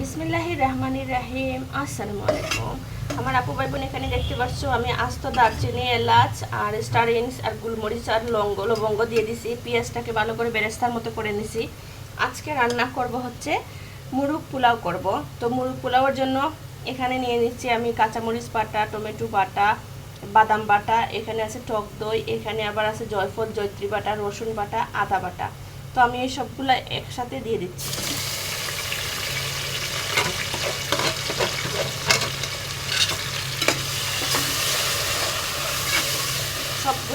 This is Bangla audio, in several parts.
বিসমিল্লাহির রহমানির রাহিম, আসসালামু আলাইকুম। আমার আপু ভাই বোন এখানে দেখতে পাচ্ছ, আমি আস্ত দারচিনি, এলাচ আর স্টারিনস আর গুলমরিচ আর লঙ্গ, লবঙ্গ দিয়ে দিছি, পেঁয়াজটাকে ভালো করে বেরেস্তার মতো করে নিছি। আজকে রান্না করব হচ্ছে মুরগ পোলাও করব। তো মুরগ পোলাওয়ের জন্য এখানে নিয়ে নিচ্ছি আমি কাঁচামরিচ বাটা, টমেটো বাটা, বাদাম বাটা, এখানে আছে টক দই, এখানে আবার আছে জয়ফল, জয়ত্রী বাটা, রসুন বাটা, আদা বাটা। তো আমি এই সবগুলো একসাথে দিয়ে দিচ্ছি।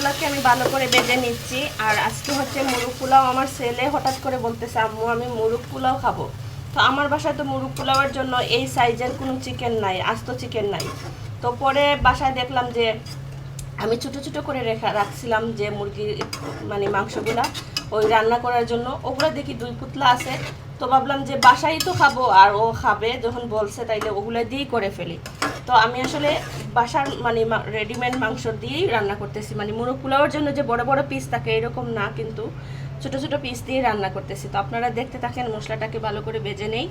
সবগুলোকে আমি ভালো করে বেজে নিচ্ছি। আর আজকে হচ্ছে মুরগ পোলাও আমার ছেলে হঠাৎ করে বলতেছে, আম্মু, আমি মুরগ পোলাও খাব। তো আমার বাসায় তো মুরগ পোলাওয়ের জন্য এই সাইজের কোনো চিকেন নাই, আস্ত চিকেন নাই। তো পরে বাসায় দেখলাম যে আমি ছোটো ছোটো করে রেখা রাখছিলাম যে মুরগির মানে মাংসগুলা ওই রান্না করার জন্য। ওগুলো দেখি দুই পুতলা আছে। তো ভাবলাম যে বাসায় তো খাব, আর ও খাবে যখন বলছে তাইলে ওগুলো দিয়েই করে ফেলি। তো আমি আসলে বাসার মানে রেডিমেড মাংস দিয়েই রান্না করতেছি। মানে মুরগ পোলাওয়ার জন্য যে বড় বড় পিস থাকে এরকম না, কিন্তু ছোট ছোট পিস দিয়ে রান্না করতেছি। তো আপনারা দেখতে থাকেন মশলাটাকে ভালো করে বেজে নেই।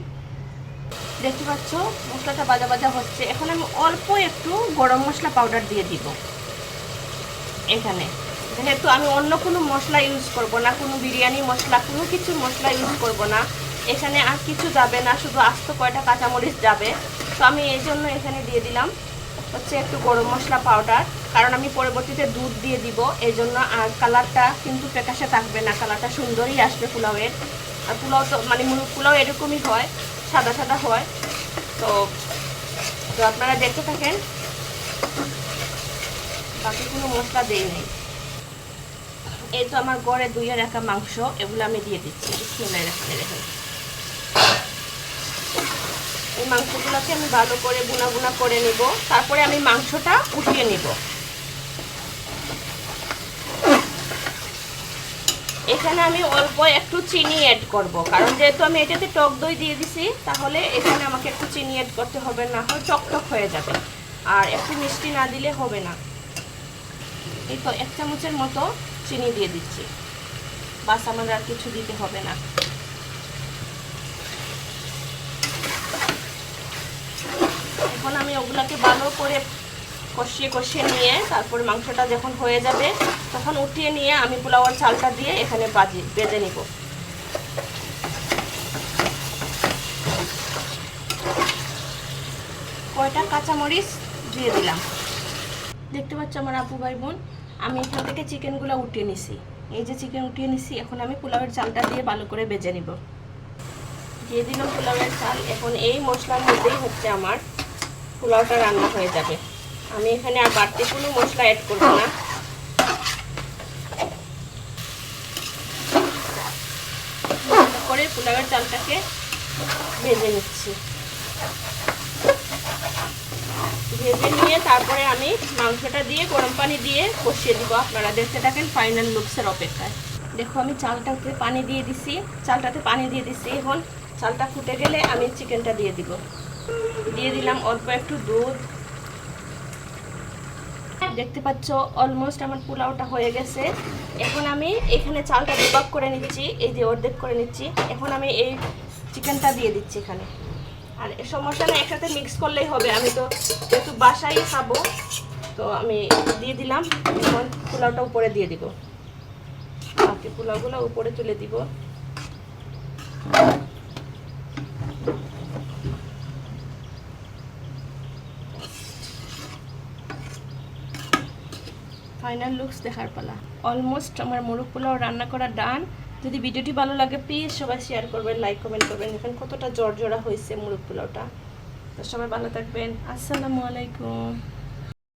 দেখতে পাচ্ছ, মশলাটা বাজা বাজা হচ্ছে। এখন আমি অল্প একটু গরম মশলা পাউডার দিয়ে দিব। এখানে। যেহেতু আমি অন্য কোনো মশলা ইউজ করব না, কোনো বিরিয়ানি মশলা, কোনো কিছু মশলা ইউজ করব না। এখানে আর কিছু যাবে না, শুধু আস্ত কয়টা কাঁচামরিচ যাবে। তো আমি এই জন্য এখানে দিয়ে দিলাম হচ্ছে একটু গরম মশলা পাউডার কারণ আমি পরবর্তীতে দুধ দিয়ে দিব। এই জন্য আর কালারটা কিন্তু ফ্যাকাশে থাকবে না কালারটা সুন্দরই আসবে পোলাওয়ের। আর পোলাও তো মানে মুরগ পোলাও এরকমই হয়, সাদা সাদা হয়। তো তো আপনারা দেখতে থাকেন, বাকি কোনো মশলা দেই নেই। এই তো আমার গড়ে দুইয়ে রাখা মাংস, এগুলো আমি দিয়ে দিচ্ছি বিসমিল্লাহ রাখলে দেখেন এই মাংসগুলোকে আমি ভালো করে বুনা বুনা করে নিব। তারপরে আমি মাংসটা উঠিয়ে নিব। এখানে আমি অল্প একটু চিনি অ্যাড করব। কারণ যেহেতু আমি এটাতে টক দই দিয়ে দিছি, তাহলে এখানে আমাকে একটু চিনি অ্যাড করতে হবে, না হয় টক টক হয়ে যাবে। আর একটু মিষ্টি না দিলে হবে না। এই তো এক চামচের মতো চিনি দিয়ে দিচ্ছি। বাস আমাদের আর কিছু দিতে হবে না। এখন আমি ওগুলাকে ভালো করে কষিয়ে কষিয়ে নিয়ে তারপর মাংসটা যখন হয়ে যাবে, তখন উঠিয়ে নিয়ে আমি পোলাওয়ার চালটা দিয়ে এখানে বাজি, বেজে নিব। কয়টা কাঁচামরিচ দিয়ে দিলাম। দেখতে পাচ্ছ আমার আপু ভাই বোন, আমি এখান থেকে চিকেনগুলো উঠিয়ে নিছি। এই যে চিকেন উঠিয়ে নিছি, এখন আমি পোলাওয়ের চালটা দিয়ে ভালো করে বেজে নিব। দিয়ে দিলাম পোলাওয়ের চাল, এখন এই মশলার মধ্যেই হচ্ছে আমার পোলাওটা রান্না হয়ে যাবে। আমি এখানে আর বাড়তি কোনো মশলা অ্যাড করব না। করে পোলাওয়ের চালটাকে ভেজে নিচ্ছি। ভেজে নিয়ে তারপরে আমি মাংসটা দিয়ে, গরম পানি দিয়ে কষিয়ে দিব। আপনারা দেখতে থাকেন ফাইনাল লুকসের অপেক্ষায়। দেখো, আমি চালটাতে পানি দিয়ে দিছি। চালটাতে পানি দিয়ে দিছি। এখন চালটা ফুটে গেলে আমি চিকেনটা দিয়ে দিব। দিয়ে দিলাম অল্প একটু দুধ। দেখতে পাচ্ছ অলমোস্ট আমার পোলাওটা হয়ে গেছে। এখন আমি এখানে চালটা দুবাক করে নিচ্ছি, এই যে অর্ধেক করে নিচ্ছি। এখন আমি এই চিকেনটা দিয়ে দিচ্ছি এখানে। আর সমস্যা না একসাথে মিক্স করলেই হবে, আমি তো যেহেতু বাসায় খাব, তো আমি দিয়ে দিলাম। এখন পোলাওটা উপরে দিয়ে দিব। বাকি পোলাওগুলো উপরে তুলে দিব। ফাইনাল লুকস দেখার পালা। অলমোস্ট আমার মোরগ পোলাও রান্না করা ডান যদি ভিডিওটি ভালো লাগে প্লিজ সবাই শেয়ার করবেন লাইক কমেন্ট করবেন। এখন কতটা জর্জরা হয়েছে মোরগ পোলাওটা। তো সবাই ভালো থাকবেন। আসসালামু আলাইকুম।